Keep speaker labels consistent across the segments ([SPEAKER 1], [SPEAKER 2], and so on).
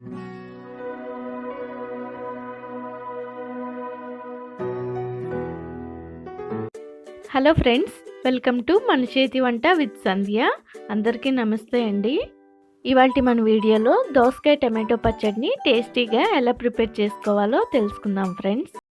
[SPEAKER 1] Hello friends welcome to మన చేతి వంట విత్ సంధ్య. అందరికీ నమస్తే అండి. ఇవాళ మన వీడియోలో దోసకాయ టమాటో పచ్చడిని టేస్టీగా ఎలా ప్రిపేర్ చేసుకోవాలో తెలుసుకుందాం ఫ్రెండ్స్.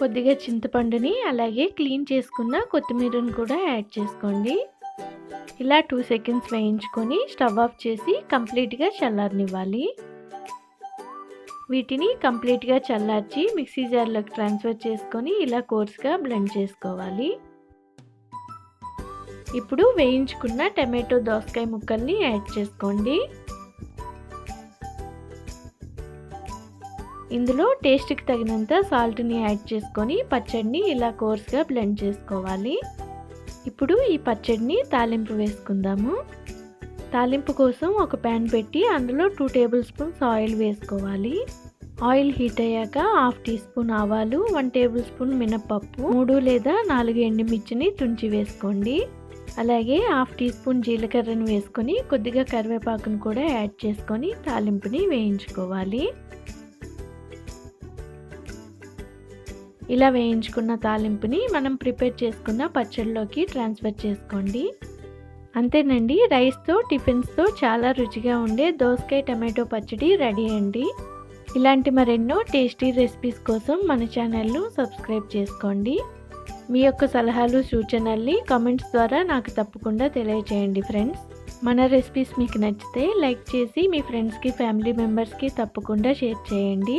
[SPEAKER 1] కొద్దిగా చింతపండుని అలాగే క్లీన్ చేసుకున్న కొత్తిమీరని కూడా యాడ్ చేసుకోండి. ఇలా టూ సెకండ్స్ వేయించుకొని స్టవ్ ఆఫ్ చేసి కంప్లీట్గా చల్లారనివ్వాలి. వీటిని కంప్లీట్గా చల్లార్చి మిక్సీ జార్లోకి ట్రాన్స్ఫర్ చేసుకొని ఇలా కోర్స్గా బ్లెండ్ చేసుకోవాలి. ఇప్పుడు వేయించుకున్న టమాటో దోసకాయ ముక్కల్ని యాడ్ చేసుకోండి. ఇందులో టేస్ట్కి తగినంత సాల్ట్ని యాడ్ చేసుకొని పచ్చడిని ఇలా కోర్స్గా బ్లెండ్ చేసుకోవాలి. ఇప్పుడు ఈ పచ్చడిని తాలింపు వేసుకుందాము. తాలింపు కోసం ఒక ప్యాన్ పెట్టి అందులో టూ టేబుల్ స్పూన్స్ ఆయిల్ వేసుకోవాలి. ఆయిల్ హీట్ అయ్యాక హాఫ్ టీ స్పూన్ ఆవాలు వన్ టేబుల్ స్పూన్ మినపప్పు మూడు లేదా నాలుగు ఎండుమిర్చిని తుంచి వేసుకోండి. అలాగే హాఫ్ టీ స్పూన్ జీలకర్రను వేసుకొని కొద్దిగా కరివేపాకును కూడా యాడ్ చేసుకొని తాలింపుని వేయించుకోవాలి. ఇలా వేయించుకున్న తాలింపుని మనం ప్రిపేర్ చేసుకున్న పచ్చడిలోకి ట్రాన్స్ఫర్ చేసుకోండి. అంతేనండి రైస్తో టిఫిన్స్తో చాలా రుచిగా ఉండే దోసకాయ టమాటో పచ్చడి రెడీ అండి. ఇలాంటి మరెన్నో టేస్టీ రెసిపీస్ కోసం మన ఛానల్ను సబ్స్క్రైబ్ చేసుకోండి. మీ యొక్క సలహాలు సూచనల్ని కామెంట్స్ ద్వారా నాకు తప్పకుండా తెలియజేయండి ఫ్రెండ్స్. మన రెసిపీస్ మీకు నచ్చితే లైక్ చేసి మీ ఫ్రెండ్స్కి ఫ్యామిలీ మెంబర్స్కి తప్పకుండా షేర్ చేయండి.